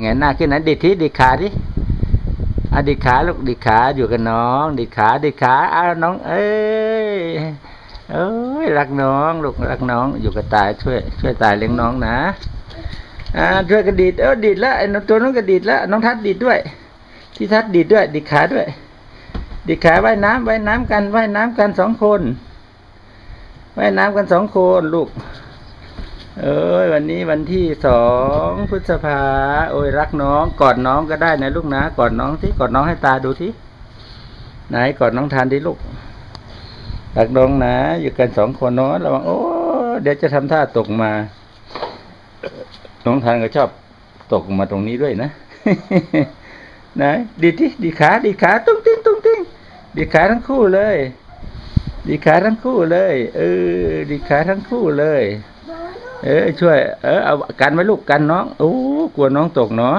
ไงหน้าขึ้นนะดิดที่ดิดขาดิอดิดขาลูกดิดขาอยู่กับน้อง ดิดขาดิดขาอ้าน้อง เอ้ยเอ้ยรักน้องลูกรักน้อง อยู่กับตายช่วย ช่วยตายเลี้ยงน้องนะอ่าช่วยกันดีดเออดีดล้วไอ้น้องตัวน้องก็ดีดล้วน้องทัดดีดด้วยพี่ทัดดีดด้วย ดิดขาด้วย ดิดขาว่ายน้ำว่ายน้ำกันว่ายน้ำกันสองคนว่ายน้ำกันสองคนลูก เอ้ยวันนี้วันที่สองพฤษภา โอ้ยรักน้องกอดน้องก็ได้นะลูกนะกอดน้องที่กอดน้องให้ตาดูที่ไหนกอดน้องทานดิลูกรักน้องนะอยู่กันสองคนเนาะระวังโอ้เดี๋ยวจะทำท่าตกมา น้องทานก็ชอบตกมาตรงนี้ด้วยนะไหนดีที่ดีขาดีขาตุ้งติ้งตุ้งติ้งดีขาทั้งคู่เลย ดีขาทั้งคู่เลยเออดีขาทั้งคู่เลย เออช่วย เออเอากันไว้ลูกกันน้องโอ้กลัวน้องตกเนาะ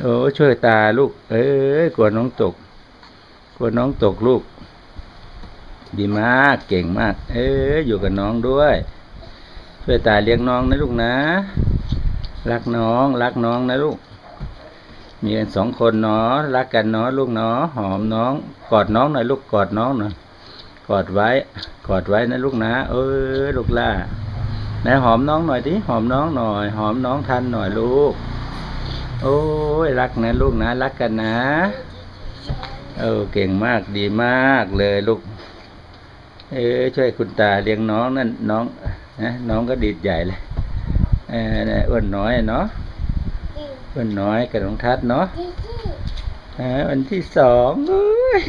โอ้ช่วยตาลูก เออกลัวน้องตก กลัวน้องตกลูก ดีมากเก่งมาก เอออยู่กับน้องด้วย ช่วยตาเลี้ยงน้องนะลูกนะ รักน้อง รักน้องนะลูก มีกันสองคนเนาะรักกันเนาะลูกเนาะหอมน้อง กอดน้องหน่อยลูกกอดน้องหน่อยกอดไว้ กอดไว้นะลูกนะ เออลูกล่า ไหนหอมน้องหน่อยดิหอมน้องหน่อย หอมน้องทันหน่อยลูก โอ้ยรักนะลูกนะ รักกันนะเออเก่งมากดีมากเลยลูก เออช่วยคุณตาเลี้ยงน้องนั่นน้องนะน้องก็ดีดใหญ่เลยเออเนี่ยอ้วนน้อยเนาะอ้วนน้อยกับน้องทัดเนาะออวันที่สองเอ้ย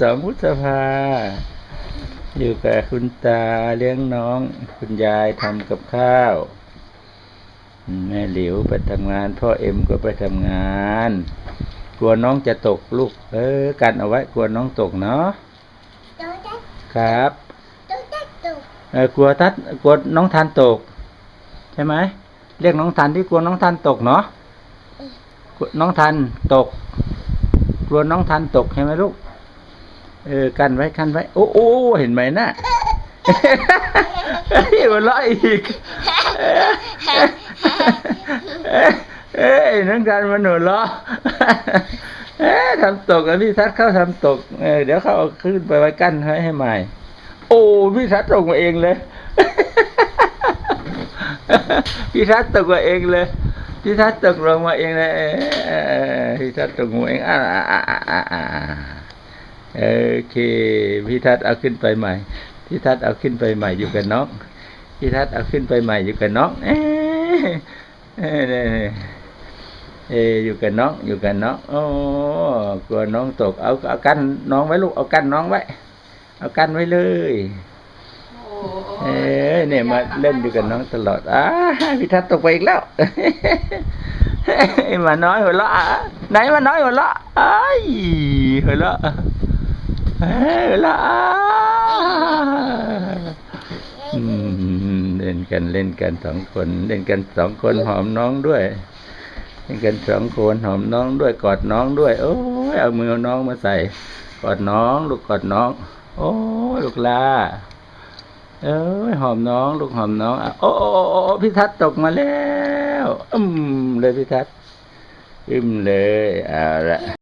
สองพฤษภา อยู่กับคุณตาเลี้ยงน้อง คุณยายทำกับข้าว แม่หลิวไปทำงาน พ่อเอ็มก็ไปทำงาน กลัวน้องจะตกลูก เออ กันเอาไว้ กลัวน้องตกเนาะครับเออกลัวทัดกลัวน้องทันตก ใช่ไหมเรียกน้องทันที่กลัวน้องทันตกเนาะกลัวน้องทันตก กลัวน้องทันตกใช่ไหมลูก เออกันไว้กันไว้ โอ้โอ้เห็นไหมนะเฮ้ยหัวเราะอีกเอ้ยอ้ยเอ้ยนังการมันหัวเราะเอ้ยทำตกอะพี่ทัศเข้าทำตกเออเดี๋ยวเขาเอาขึ้นไปไว้กั้นให้ให้ใหม่ โอ้พี่ทัศตกมาเองเลยพี่ทัศตกมาเองเลยพี่ทัศตกลงมาเองเลยพี่ทัศตกมาเองอ่าอ่าอ่าอ่า โอเคพี่ทัศน์เอาขึ้นไปใหม่พี่ทัศน์เอาขึ้นไปใหม่อยู่กับน้องพี่ทัศน์เอาขึ้นไปใหม่อยู่กับน้องเอเอเอออยู่กับน้องอยู่กับน้องโอ้กลัวน้องตกเอาเอากันน้องไว้ลูกเอากันน้องไว้เอากันไว้เลยเอ๊ะเนี่ยมาเล่นอยู่กับน้องตลอดอ่าพี่ทัศน์ตกไปอีกแล้วมาน้อยหัวเราะอะไหนมาน้อยหัวเราะไอ้ายหัวเราะ ละเล่นกันเล่นกันสองคน เล่นกันสองคนหอมน้องด้วย เล่นกันสองคนหอมน้องด้วยกอดน้องด้วย โอ้ยเอามือน้องมาใส่ กอดน้องลูกกอดน้อง โอ้ยลูกลาเอ้ยหอมน้อง ลูกหอมน้องโอ้โอ้พี่ทัศน์ตกมาแล้ว อืมเลยพี่ทัศน์อึมเลยเอาละ